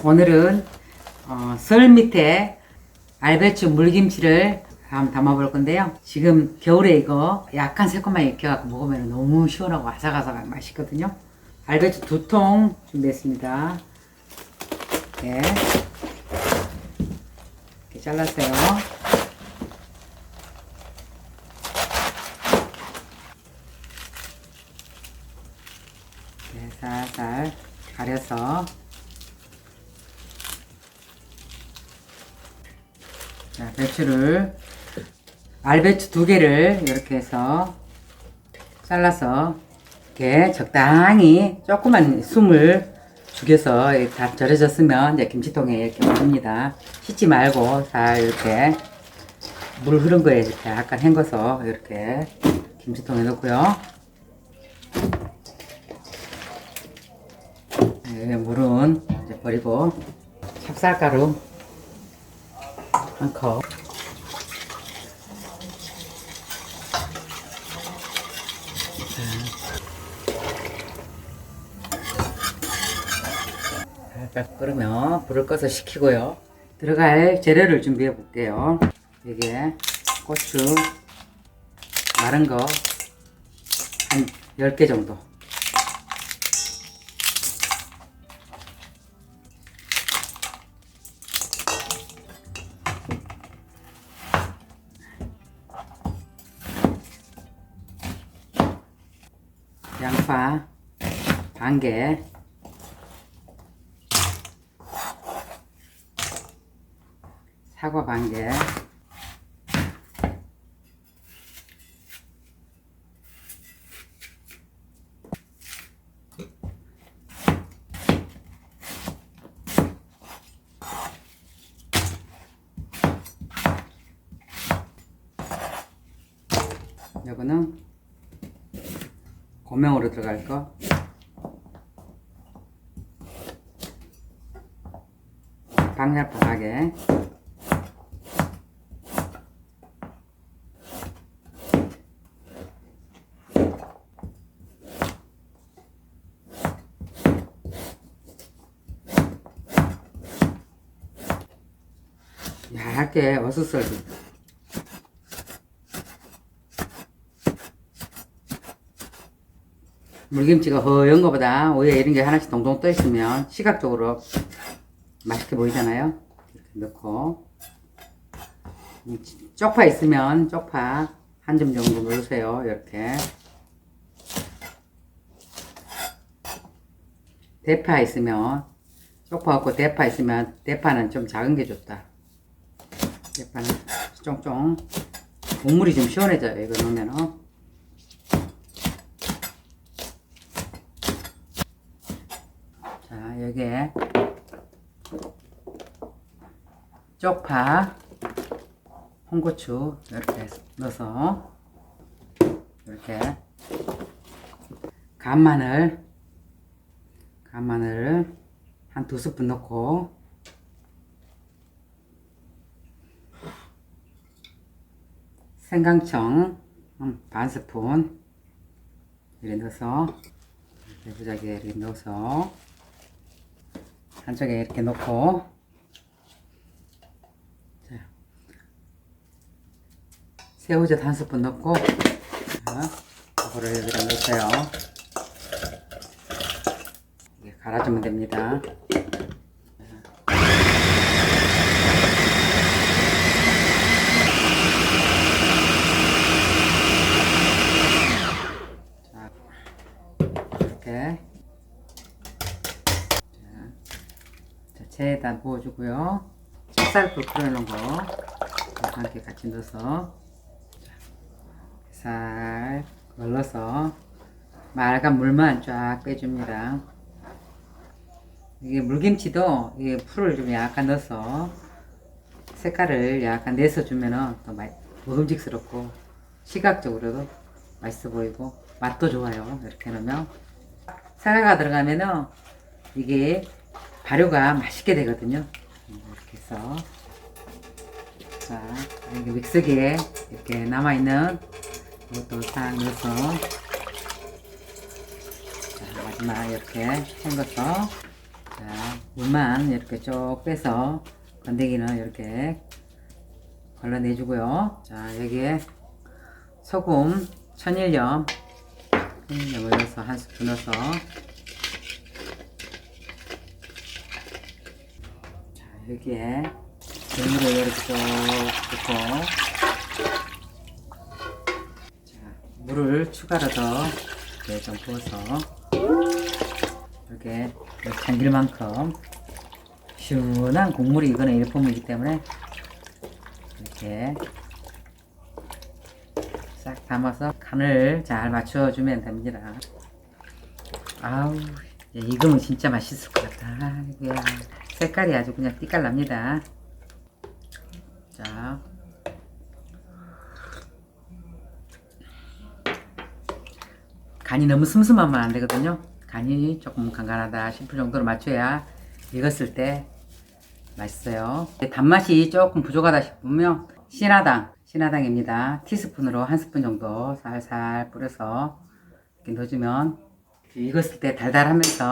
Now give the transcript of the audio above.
자, 오늘은 어, 설 밑에 알배추 물김치를 한번 담아볼 건데요. 지금 겨울에 이거 약간 새콤하게 익혀갖고 먹으면 너무 시원하고 아삭아삭하게 맛있거든요. 알배추 두 통 준비했습니다. 네. 이렇게 잘랐어요. 네, 살살 가려서 자, 배추를 알배추 두 개를 이렇게 해서 잘라서 이렇게 적당히 조그만 숨을 죽여서 다 절여졌으면 이제 김치통에 이렇게 올립니다. 씻지 말고 잘 이렇게 물 흐른 거에 이렇게 약간 헹궈서 이렇게 김치통에 넣고요. 네, 물은 이제 버리고 찹쌀가루 한 컵. 살짝 끓으면 불을 꺼서 식히고요. 들어갈 재료를 준비해 볼게요. 이게 고추 마른 거 한 10개 정도. 양파 반 개, 사과 반 개, 요거는 고명으로 들어갈 거. 방울방하게 얇게 어슷썰기 물김치가 허연 거보다 오히려 이런 게 하나씩 동동 떠 있으면 시각적으로 맛있게 보이잖아요. 이렇게 넣고 음, 쪽파 있으면 쪽파 한 점 정도 넣으세요. 이렇게 대파 있으면 쪽파 없고 대파 있으면 대파는 좀 작은 게 좋다. 대파는 쫑쫑 국물이 좀 시원해져요. 이거 넣으면은 자, 여기에 쪽파, 홍고추 이렇게 넣어서 이렇게 간마늘, 간마늘을 한두 스푼 넣고 생강청 음, 반 스푼 이렇게 넣어서 내부자기에 이렇게 넣어서 한쪽에 이렇게 놓고. 자, 새우젓 한 스푼 넣고. 자, 이거를 여기다 넣으세요. 이게 갈아주면 됩니다 자, 이렇게 자, 체에다 부어주고요. 찹쌀풀 끓여놓은 거 함께 같이 넣어서 자, 살 걸러서 맑은 물만 쫙 빼줍니다. 이게 물김치도 이게 풀을 좀 약간 넣어서 색깔을 약간 내서 주면은 더 맛, 먹음직스럽고 시각적으로도 맛있어 보이고 맛도 좋아요. 이렇게 넣으면 사과가 들어가면은 이게 발효가 맛있게 되거든요. 이렇게 해서 자 여기 믹서기에 이렇게 남아 있는 이것도 싹 넣어서 자, 마지막 이렇게 헹궈서 자, 물만 이렇게 쭉 빼서 건더기는 이렇게 걸러내주고요. 자, 여기에 소금, 천일염, 천일염을 넣어서 한 스푼 넣어서 자, 여기에 물을 이렇게 쭉 붓고. 자, 물을 추가로 더 이렇게 좀 부어서. 이렇게 잠길 만큼. 시원한 국물이 이거는 일품이기 때문에 이렇게 싹 담아서 간을 잘 맞춰주면 됩니다. 아우, 예, 익으면 진짜 맛있을 것 같다. 이야, 색깔이 아주 그냥 띠깔납니다. 자. 간이 너무 슴슴하면 안 되거든요. 간이 조금 간간하다 싶을 정도로 맞춰야 익었을 때 맛있어요. 단맛이 조금 부족하다 싶으면 신화당, 신화당입니다. 티스푼으로 한 스푼 정도 살살 뿌려서 이렇게 넣어주면 익었을 때 달달하면서